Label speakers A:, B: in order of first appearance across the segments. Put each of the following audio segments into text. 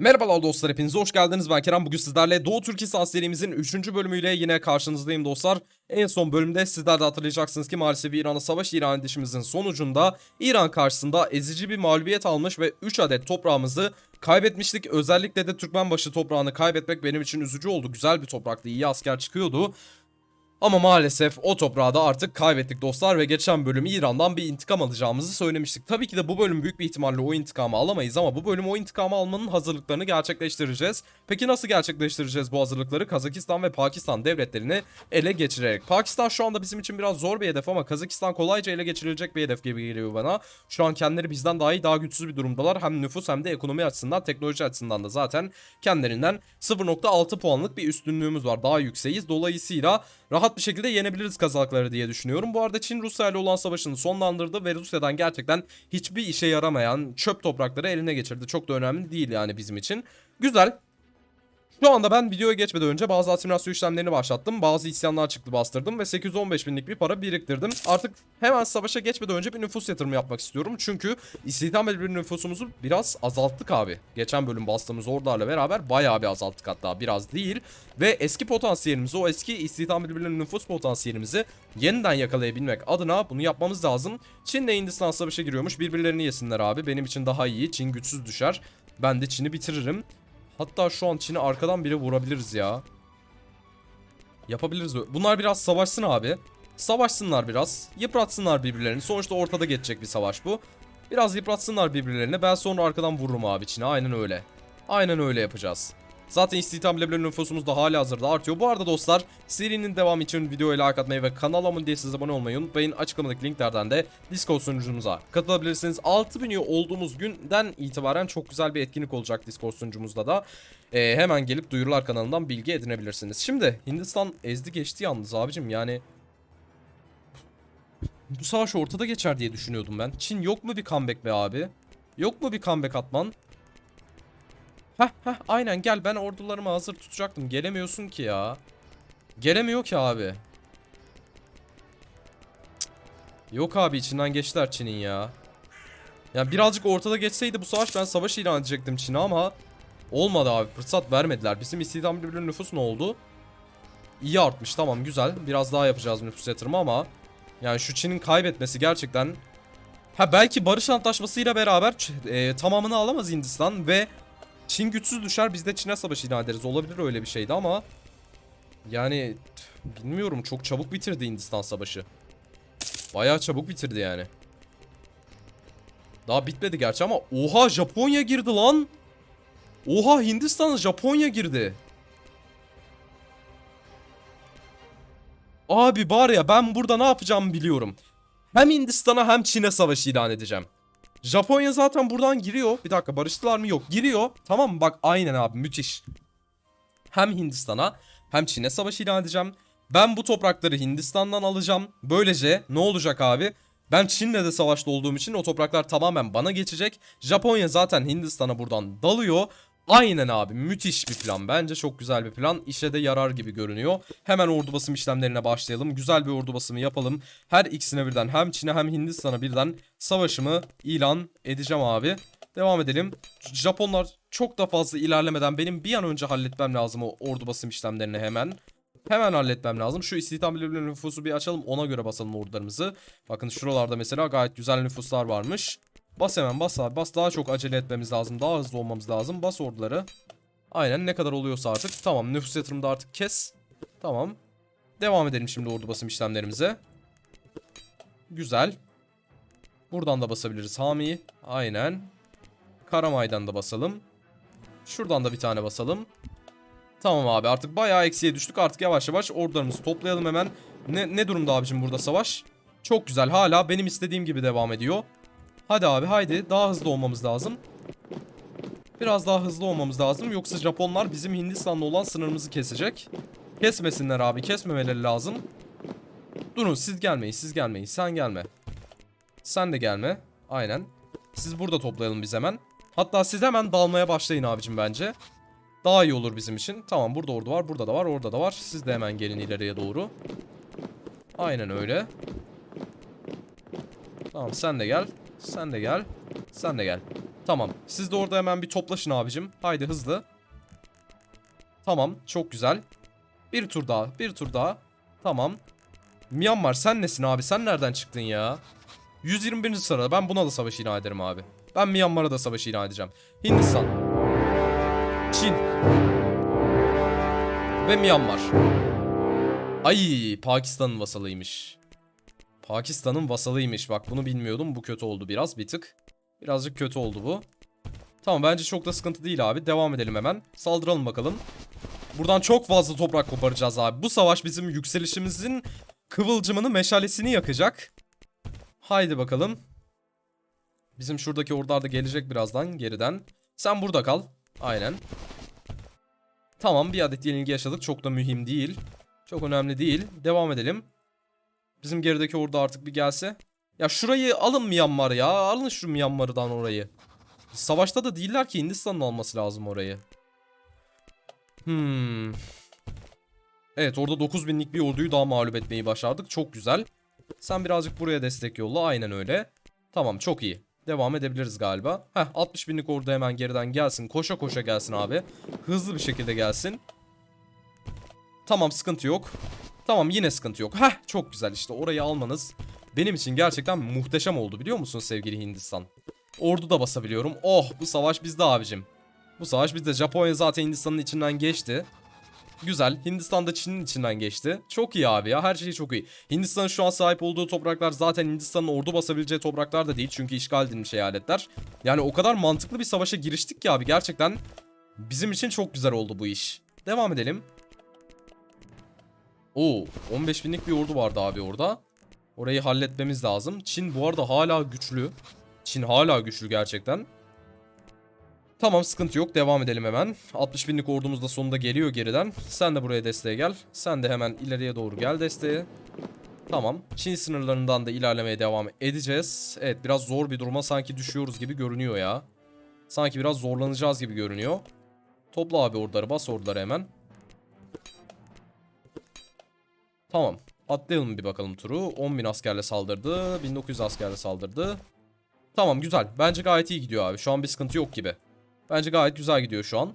A: Merhabalar dostlar hepiniz hoş geldiniz ben Kerem bugün sizlerle Doğu Türkistan serimizin 3. bölümüyle yine karşınızdayım dostlar. En son bölümde sizler de hatırlayacaksınız ki maalesef İran'a savaş ilan edişimizin sonucunda İran karşısında ezici bir mağlubiyet almış ve 3 adet toprağımızı kaybetmiştik. Özellikle de Türkmenbaşı toprağını kaybetmek benim için üzücü oldu. Güzel bir topraktı iyi asker çıkıyordu. Ama maalesef o toprağı da artık kaybettik dostlar ve geçen bölüm İran'dan bir intikam alacağımızı söylemiştik. Tabii ki de bu bölüm büyük bir ihtimalle o intikamı alamayız ama bu bölüm o intikamı almanın hazırlıklarını gerçekleştireceğiz. Peki nasıl gerçekleştireceğiz bu hazırlıkları? Kazakistan ve Pakistan devletlerini ele geçirerek. Pakistan şu anda bizim için biraz zor bir hedef ama Kazakistan kolayca ele geçirilecek bir hedef gibi geliyor bana. Şu an kendileri bizden daha iyi daha güçsüz bir durumdalar. Hem nüfus hem de ekonomi açısından teknoloji açısından da zaten kendilerinden 0.6 puanlık bir üstünlüğümüz var. Daha yükseğiz. Dolayısıyla rahat bir şekilde yenebiliriz Kazakları diye düşünüyorum. Bu arada Çin Rusya ile olan savaşını sonlandırdı ve Rusya'dan gerçekten hiçbir işe yaramayan çöp toprakları eline geçirdi. Çok da önemli değil yani bizim için. Güzel. Şu anda ben videoya geçmeden önce bazı asimilasyon işlemlerini başlattım. Bazı isyanlar çıktı bastırdım ve 815 binlik bir para biriktirdim. Artık hemen savaşa geçmeden önce bir nüfus yatırımı yapmak istiyorum. Çünkü istihdam edilir nüfusumuzu biraz azalttık abi. Geçen bölüm bastığımız ordularla beraber bayağı bir azalttık hatta biraz değil. Ve eski potansiyelimizi o eski istihdam edilir nüfus potansiyelimizi yeniden yakalayabilmek adına bunu yapmamız lazım. Çin ile Hindistan savaşa giriyormuş. Birbirlerini yesinler abi. Benim için daha iyi. Çin güçsüz düşer. Ben de Çin'i bitiririm. Hatta şu an Çin'i arkadan bile vurabiliriz ya. Yapabiliriz. Bunlar biraz savaşsın abi. Savaşsınlar biraz. Yıpratsınlar birbirlerini. Sonuçta ortada geçecek bir savaş bu. Biraz yıpratsınlar birbirlerini. Ben sonra arkadan vururum abi Çin'e. Aynen öyle. Aynen öyle yapacağız. Zaten istihdam bilebilen nüfusumuz da hali hazırda artıyor. Bu arada dostlar serinin devamı için videoya like atmayı ve abone değilseniz abone olmayı unutmayın. Açıklamadaki linklerden de Discord sunucumuza katılabilirsiniz. 6000 üye olduğumuz günden itibaren çok güzel bir etkinlik olacak Discord sunucumuzda da. Ee, hemen gelip duyurular kanalından bilgi edinebilirsiniz. Şimdi Hindistan ezdi geçti yalnız abicim yani bu savaş ortada geçer diye düşünüyordum ben. Çin yok mu bir comeback be abi? Yok mu bir comeback atman? Heh heh aynen gel ben ordularımı hazır tutacaktım. Gelemiyorsun ki ya. Gelemiyor ki abi. Yok abi içinden geçtiler Çin'in ya. Yani birazcık ortada geçseydi bu savaş ben savaş ilan edecektim Çin'e ama olmadı abi fırsat vermediler. Bizim istihdam birbirinin nüfus ne oldu? İyi artmış tamam güzel. Biraz daha yapacağız nüfus yatırımı ama yani şu Çin'in kaybetmesi gerçekten Ha belki barış antlaşmasıyla beraber e, tamamını alamaz Hindistan ve Çin güçsüz düşer biz de Çin'e savaş ilan ederiz. Olabilir öyle bir şeydi ama yani bilmiyorum çok çabuk bitirdi Hindistan savaşı. Bayağı çabuk bitirdi yani. Daha bitmedi gerçi ama oha Japonya girdi lan. Oha Hindistan'a Japonya girdi. Abi var ya ben burada ne yapacağımı biliyorum. Hem Hindistan'a hem Çin'e savaş ilan edeceğim. Japonya zaten buradan giriyor. Bir dakika barıştılar mı? Yok. Giriyor. Tamam? Bak aynen abi müthiş. Hem Hindistan'a hem Çin'e savaş ilan edeceğim. Ben bu toprakları Hindistan'dan alacağım. Böylece ne olacak abi? Ben Çin'le de savaşta olduğum için o topraklar tamamen bana geçecek. Japonya zaten Hindistan'a buradan dalıyor. Aynen abi müthiş bir plan. Bence çok güzel bir plan. İşe de yarar gibi görünüyor. Hemen ordu basım işlemlerine başlayalım. Güzel bir ordu basımı yapalım. Her ikisine birden hem Çin'e hem Hindistan'a birden savaşımı ilan edeceğim abi. Devam edelim. Japonlar çok da fazla ilerlemeden benim bir an önce halletmem lazım o ordu basım işlemlerini hemen. Hemen halletmem lazım. Şu istihdam nüfusu bir açalım. Ona göre basalım ordularımızı. Bakın şuralarda mesela gayet güzel nüfuslar varmış. Bas hemen bas abi. Bas. Daha çok acele etmemiz lazım. Daha hızlı olmamız lazım. Bas orduları. Aynen. Ne kadar oluyorsa artık. Tamam. Nüfus yatırımı da artık kes. Tamam. Devam edelim şimdi ordu basım işlemlerimize. Güzel. Buradan da basabiliriz Hami'yi. Aynen. Karamay'dan da basalım. Şuradan da bir tane basalım. Tamam abi. Artık bayağı eksiye düştük. Artık yavaş yavaş ordularımızı toplayalım hemen. Ne, ne durumda abicim burada savaş? Çok güzel. Hala benim istediğim gibi devam ediyor Hadi abi haydi daha hızlı olmamız lazım. Biraz daha hızlı olmamız lazım yoksa Japonlar bizim Hindistan'la olan sınırımızı kesecek. Kesmesinler abi kesmemeleri lazım. Durun siz gelmeyin siz gelmeyin sen gelme. Sen de gelme aynen. Siz burada toplayalım biz hemen. Hatta siz hemen dalmaya başlayın abicim bence. Daha iyi olur bizim için. Tamam burada ordu var burada da var orada da var. Siz de hemen gelin ileriye doğru. Aynen öyle. Tamam sen de gel. Sen de gel. Sen de gel. Tamam. Siz de orada hemen bir toplaşın abicim. Haydi hızlı. Tamam. Çok güzel. Bir tur daha. Bir tur daha. Tamam. Myanmar sen nesin abi? Sen nereden çıktın ya? 121. sırada. Ben buna da savaş ilan ederim abi. Ben Myanmar'a da savaş ilan edeceğim. Hindistan. Çin. Ve Myanmar. Ay Pakistan'ın vasalıymış. Pakistan'ın vasalıymış. Bak bunu bilmiyordum. Bu kötü oldu biraz bir tık. Birazcık kötü oldu bu. Tamam bence çok da sıkıntı değil abi. Devam edelim hemen. Saldıralım bakalım. Buradan çok fazla toprak koparacağız abi. Bu savaş bizim yükselişimizin kıvılcımını, meşalesini yakacak. Haydi bakalım. Bizim şuradaki ordular da gelecek birazdan geriden. Sen burada kal. Aynen. Tamam bir adet yenilgi yaşadık. Çok da mühim değil. Çok önemli değil. Devam edelim. Bizim gerideki ordu artık bir gelse. Ya şurayı alın Myanmar ya. Alın şu Myanmar'dan orayı. Savaşta da değiller ki Hindistan'ın alması lazım orayı. Hmm. Evet orada 9000'lik bir orduyu daha mağlup etmeyi başardık. Çok güzel. Sen birazcık buraya destek yolla. Aynen öyle. Tamam çok iyi. Devam edebiliriz galiba. Heh 60 binlik ordu hemen geriden gelsin. Koşa koşa gelsin abi. Hızlı bir şekilde gelsin. Tamam sıkıntı yok. Tamam yine sıkıntı yok. Heh çok güzel işte orayı almanız benim için gerçekten muhteşem oldu biliyor musun sevgili Hindistan? Ordu da basabiliyorum. Oh bu savaş bizde abicim. Bu savaş bizde. Japonya zaten Hindistan'ın içinden geçti. Güzel. Hindistan da Çin'in içinden geçti. Çok iyi abi ya. Her şey çok iyi. Hindistan'ın şu an sahip olduğu topraklar zaten Hindistan'ın ordu basabileceği topraklar da değil. Çünkü işgal edilmiş eyaletler. Yani o kadar mantıklı bir savaşa giriştik ki abi. Gerçekten bizim için çok güzel oldu bu iş. Devam edelim. Oo, 15 binlik bir ordu vardı abi orada. Orayı halletmemiz lazım. Çin bu arada hala güçlü. Çin hala güçlü gerçekten. Tamam sıkıntı yok. Devam edelim hemen. 60 binlik ordumuz da sonunda geliyor geriden. Sen de buraya desteğe gel. Sen de hemen ileriye doğru gel desteğe. Tamam. Çin sınırlarından da ilerlemeye devam edeceğiz. Evet biraz zor bir duruma sanki düşüyoruz gibi görünüyor ya. Sanki biraz zorlanacağız gibi görünüyor. Topla abi orduları bas orduları hemen. Tamam. Atlayalım bir bakalım turu. 10.000 askerle saldırdı. 1900 askerle saldırdı. Tamam güzel. Bence gayet iyi gidiyor abi. Şu an bir sıkıntı yok gibi. Bence gayet güzel gidiyor şu an.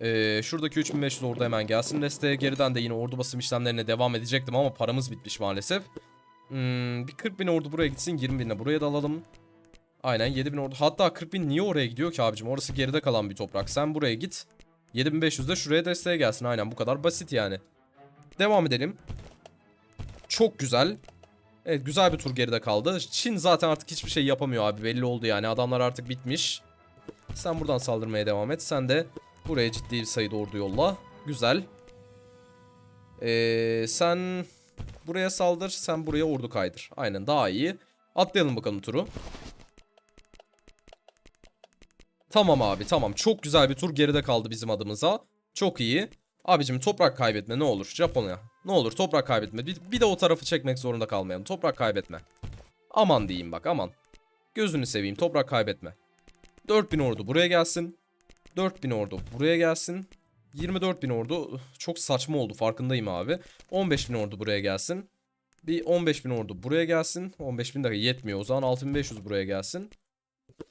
A: Ee, şuradaki 3500 ordu hemen gelsin desteğe. Geriden de yine ordu basım işlemlerine devam edecektim ama paramız bitmiş maalesef. Hmm, bir 40 bin ordu buraya gitsin. 20 binle buraya da alalım. Aynen 7000 ordu. Hatta 40 bin niye oraya gidiyor ki abicim? Orası geride kalan bir toprak. Sen buraya git. 7500 de şuraya desteğe gelsin. Aynen bu kadar basit yani. Devam edelim. Çok güzel. Evet güzel bir tur geride kaldı. Çin zaten artık hiçbir şey yapamıyor abi. Belli oldu yani. Adamlar artık bitmiş. Sen buradan saldırmaya devam et. Sen de buraya ciddi bir sayıda ordu yolla. Güzel. Ee, sen buraya saldır. Sen buraya ordu kaydır. Aynen daha iyi. Atlayalım bakalım turu. Tamam abi tamam. Çok güzel bir tur geride kaldı bizim adımıza. Çok iyi. Abicim toprak kaybetme ne olur Japonya. Ne olur toprak kaybetme. Bir, bir de o tarafı çekmek zorunda kalmayalım. Toprak kaybetme. Aman diyeyim bak aman. Gözünü seveyim toprak kaybetme. 4000 ordu buraya gelsin. 4000 ordu buraya gelsin. 24.000 ordu çok saçma oldu farkındayım abi. 15.000 ordu buraya gelsin. Bir 15.000 ordu buraya gelsin. 15.000 de yetmiyor o zaman 6500 buraya gelsin.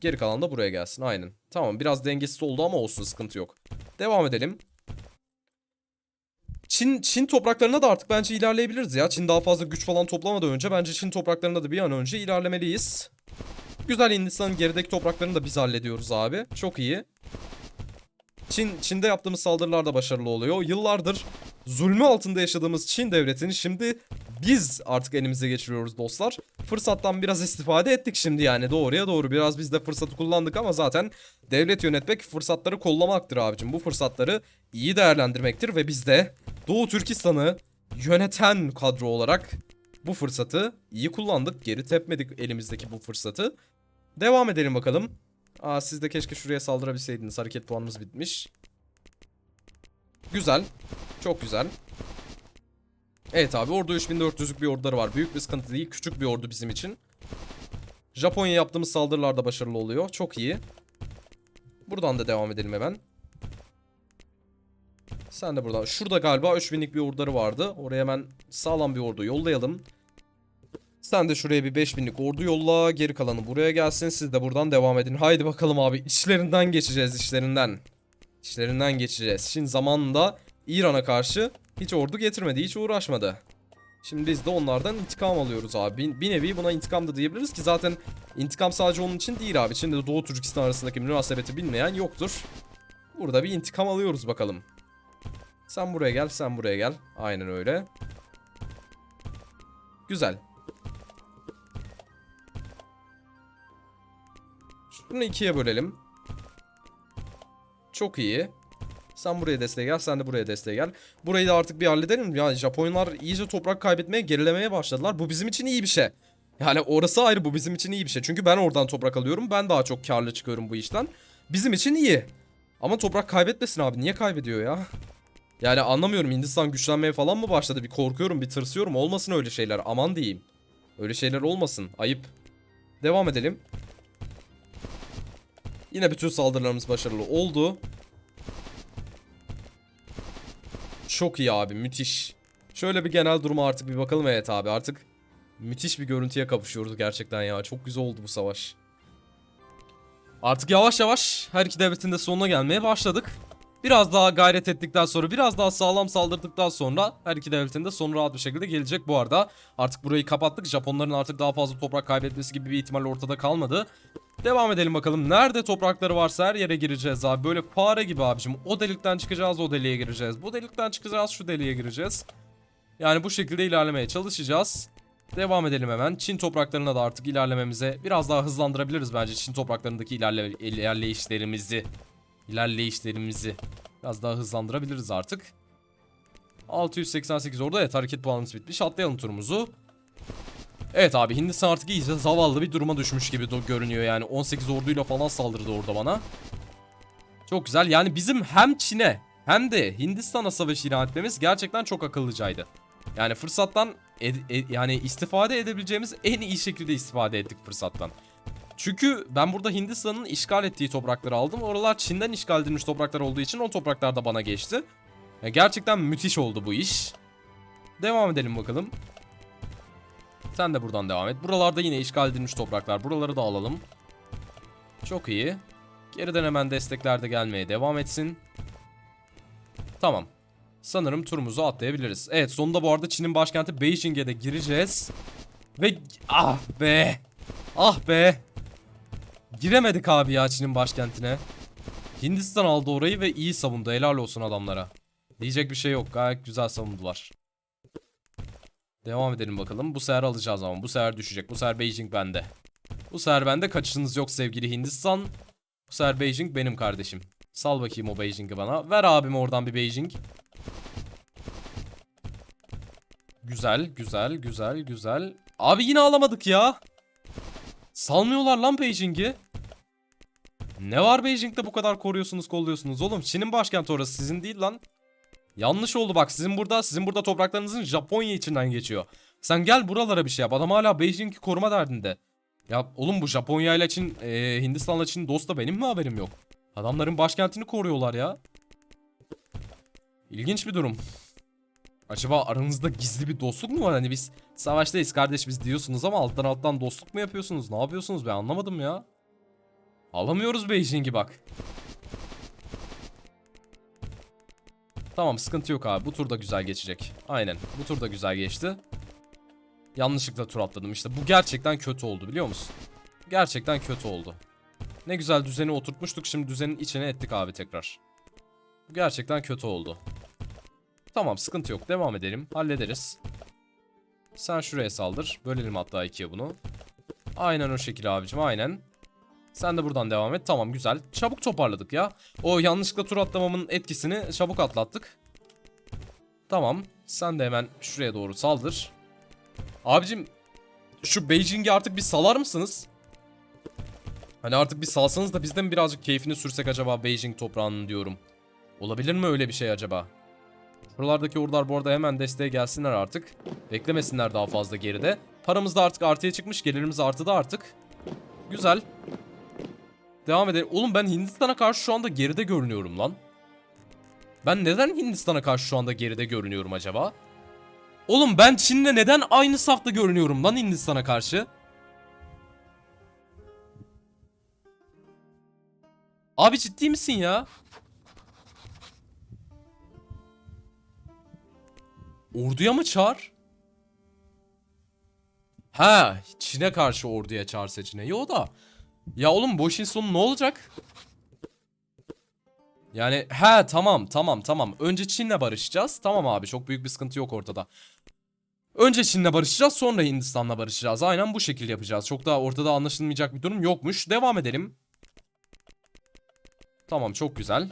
A: Geri kalan da buraya gelsin aynen. Tamam biraz dengesiz oldu ama olsun sıkıntı yok. Devam edelim. Çin Çin topraklarına da artık bence ilerleyebiliriz ya. Çin daha fazla güç falan toplamadan önce bence Çin topraklarına da bir an önce ilerlemeliyiz. Güzel Hindistan'ın gerideki topraklarını da biz hallediyoruz abi. Çok iyi. Çin Çin'de yaptığımız saldırılar da başarılı oluyor. Yıllardır zulmü altında yaşadığımız Çin devletini şimdi biz artık elimize geçiriyoruz dostlar. Fırsattan biraz istifade ettik şimdi yani doğruya doğru. Biraz biz de fırsatı kullandık ama zaten devlet yönetmek fırsatları kollamaktır abicim. Bu fırsatları iyi değerlendirmektir ve biz de Doğu Türkistan'ı yöneten kadro olarak bu fırsatı iyi kullandık. Geri tepmedik elimizdeki bu fırsatı. Devam edelim bakalım. Aa siz de keşke şuraya saldırabilseydiniz. Hareket puanımız bitmiş. Güzel. Çok güzel. Evet abi orada 3400'lük bir orduları var. Büyük bir sıkıntı değil. Küçük bir ordu bizim için. Japonya yaptığımız saldırılarda başarılı oluyor. Çok iyi. Buradan da devam edelim hemen. Sen de buradan. Şurada galiba 3000'lik bir orduları vardı. Oraya hemen sağlam bir ordu yollayalım. Sen de şuraya bir 5000'lik ordu yolla. Geri kalanı buraya gelsin. Siz de buradan devam edin. Haydi bakalım abi. İçlerinden geçeceğiz işlerinden. İşlerinden geçeceğiz. Şimdi zamanında İran'a karşı hiç ordu getirmedi. Hiç uğraşmadı. Şimdi biz de onlardan intikam alıyoruz abi. Bir, nevi buna intikam da diyebiliriz ki zaten intikam sadece onun için değil abi. Şimdi Doğu Türkistan arasındaki münasebeti bilmeyen yoktur. Burada bir intikam alıyoruz bakalım. Sen buraya gel, sen buraya gel. Aynen öyle. Güzel. Şunu ikiye bölelim. Çok iyi. Sen buraya desteğe gel, sen de buraya desteğe gel. Burayı da artık bir halledelim. Ya Japonlar iyice toprak kaybetmeye, gerilemeye başladılar. Bu bizim için iyi bir şey. Yani orası ayrı bu bizim için iyi bir şey. Çünkü ben oradan toprak alıyorum. Ben daha çok karlı çıkıyorum bu işten. Bizim için iyi. Ama toprak kaybetmesin abi. Niye kaybediyor ya? Yani anlamıyorum Hindistan güçlenmeye falan mı başladı? Bir korkuyorum, bir tırsıyorum. Olmasın öyle şeyler. Aman diyeyim. Öyle şeyler olmasın. Ayıp. Devam edelim. Yine bütün saldırılarımız başarılı oldu. Çok iyi abi müthiş. Şöyle bir genel duruma artık bir bakalım evet abi artık müthiş bir görüntüye kavuşuyoruz gerçekten ya. Çok güzel oldu bu savaş. Artık yavaş yavaş her iki devletin de sonuna gelmeye başladık. Biraz daha gayret ettikten sonra, biraz daha sağlam saldırdıktan sonra her iki devletin de sonu rahat bir şekilde gelecek. Bu arada artık burayı kapattık. Japonların artık daha fazla toprak kaybetmesi gibi bir ihtimal ortada kalmadı. Devam edelim bakalım. Nerede toprakları varsa her yere gireceğiz abi. Böyle fare gibi abicim. O delikten çıkacağız, o deliğe gireceğiz. Bu delikten çıkacağız, şu deliğe gireceğiz. Yani bu şekilde ilerlemeye çalışacağız. Devam edelim hemen. Çin topraklarına da artık ilerlememize biraz daha hızlandırabiliriz bence Çin topraklarındaki ilerle ilerleyişlerimizi. İlerleyişlerimizi biraz daha hızlandırabiliriz artık. 688 orada evet hareket puanımız bitmiş. Atlayalım turumuzu. Evet abi Hindistan artık iyice zavallı bir duruma düşmüş gibi görünüyor yani. 18 orduyla falan saldırdı orada bana. Çok güzel. Yani bizim hem Çin'e hem de Hindistan'a savaş ilan etmemiz gerçekten çok akıllıcaydı. Yani fırsattan yani istifade edebileceğimiz en iyi şekilde istifade ettik fırsattan. Çünkü ben burada Hindistan'ın işgal ettiği toprakları aldım. Oralar Çin'den işgal edilmiş topraklar olduğu için o topraklar da bana geçti. Ya gerçekten müthiş oldu bu iş. Devam edelim bakalım. Sen de buradan devam et. Buralarda yine işgal edilmiş topraklar. Buraları da alalım. Çok iyi. Geriden hemen destekler de gelmeye devam etsin. Tamam. Sanırım turumuzu atlayabiliriz. Evet sonunda bu arada Çin'in başkenti Beijing'e de gireceğiz. Ve ah be. Ah be. Giremedik abi ya Çin'in başkentine. Hindistan aldı orayı ve iyi savundu. Helal olsun adamlara. Diyecek bir şey yok. Gayet güzel savundular. Devam edelim bakalım. Bu sefer alacağız ama. Bu sefer düşecek. Bu sefer Beijing bende. Bu sefer bende kaçışınız yok sevgili Hindistan. Bu sefer Beijing benim kardeşim. Sal bakayım o Beijing'i bana. Ver abim oradan bir Beijing. Güzel, güzel, güzel, güzel. Abi yine alamadık ya. Salmıyorlar lan Beijing'i. Ne var Beijing'de bu kadar koruyorsunuz, kolluyorsunuz oğlum? Çin'in başkenti orası sizin değil lan. Yanlış oldu bak sizin burada sizin burada topraklarınızın Japonya içinden geçiyor. Sen gel buralara bir şey yap. Adam hala Beijing'i koruma derdinde. Ya oğlum bu Japonya ile Çin, e, Hindistan'la Çin dost da benim mi haberim yok? Adamların başkentini koruyorlar ya. İlginç bir durum. Acaba aranızda gizli bir dostluk mu var? Hani biz savaştayız kardeş biz diyorsunuz ama alttan alttan dostluk mu yapıyorsunuz? Ne yapıyorsunuz ben anlamadım ya. Alamıyoruz Beijing'i bak. Tamam sıkıntı yok abi. Bu tur da güzel geçecek. Aynen. Bu tur da güzel geçti. Yanlışlıkla tur atladım. İşte bu gerçekten kötü oldu biliyor musun? Gerçekten kötü oldu. Ne güzel düzeni oturtmuştuk. Şimdi düzenin içine ettik abi tekrar. Bu gerçekten kötü oldu. Tamam sıkıntı yok. Devam edelim. Hallederiz. Sen şuraya saldır. Bölelim hatta ikiye bunu. Aynen o şekilde abicim aynen. Sen de buradan devam et. Tamam güzel. Çabuk toparladık ya. O yanlışlıkla tur atlamamın etkisini çabuk atlattık. Tamam. Sen de hemen şuraya doğru saldır. Abicim şu Beijing'i artık bir salar mısınız? Hani artık bir salsanız da biz de mi birazcık keyfini sürsek acaba Beijing toprağının diyorum. Olabilir mi öyle bir şey acaba? Buralardaki ordular bu arada hemen desteğe gelsinler artık. Beklemesinler daha fazla geride. Paramız da artık artıya çıkmış. Gelirimiz artıda artık. Güzel. Devam edelim. Oğlum ben Hindistan'a karşı şu anda geride görünüyorum lan. Ben neden Hindistan'a karşı şu anda geride görünüyorum acaba? Oğlum ben Çin'le neden aynı safta görünüyorum lan Hindistan'a karşı? Abi ciddi misin ya? Orduya mı çağır? Ha, Çin'e karşı orduya çağır seçeneği o da. Ya oğlum bu işin sonu ne olacak? Yani he tamam tamam tamam. Önce Çin'le barışacağız. Tamam abi çok büyük bir sıkıntı yok ortada. Önce Çin'le barışacağız sonra Hindistan'la barışacağız. Aynen bu şekilde yapacağız. Çok daha ortada anlaşılmayacak bir durum yokmuş. Devam edelim. Tamam çok güzel.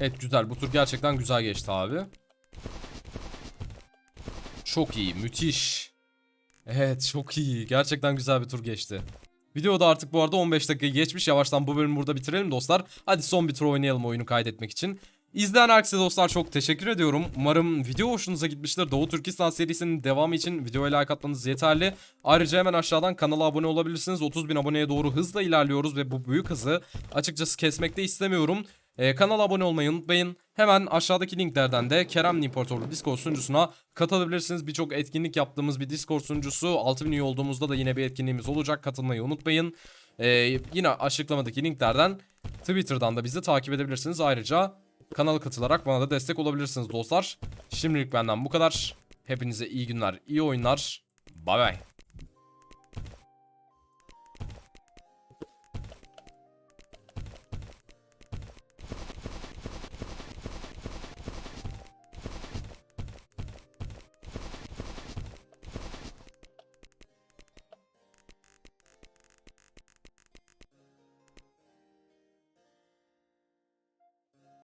A: Evet güzel. Bu tur gerçekten güzel geçti abi. Çok iyi. Müthiş. Evet çok iyi. Gerçekten güzel bir tur geçti. Videoda artık bu arada 15 dakika geçmiş. Yavaştan bu bölümü burada bitirelim dostlar. Hadi son bir tur oynayalım oyunu kaydetmek için. İzleyen herkese dostlar çok teşekkür ediyorum. Umarım video hoşunuza gitmiştir. Doğu Türkistan serisinin devamı için videoya like atmanız yeterli. Ayrıca hemen aşağıdan kanala abone olabilirsiniz. 30 bin aboneye doğru hızla ilerliyoruz ve bu büyük hızı açıkçası kesmek de istemiyorum. Ee, kanala abone olmayı unutmayın. Hemen aşağıdaki linklerden de Kerem İmparatorluğu Discord sunucusuna katılabilirsiniz. Birçok etkinlik yaptığımız bir Discord sunucusu. 6000 üye olduğumuzda da yine bir etkinliğimiz olacak. Katılmayı unutmayın. Ee, yine açıklamadaki linklerden Twitter'dan da bizi takip edebilirsiniz. Ayrıca kanala katılarak bana da destek olabilirsiniz dostlar. Şimdilik benden bu kadar. Hepinize iyi günler, iyi oyunlar. Bay bay.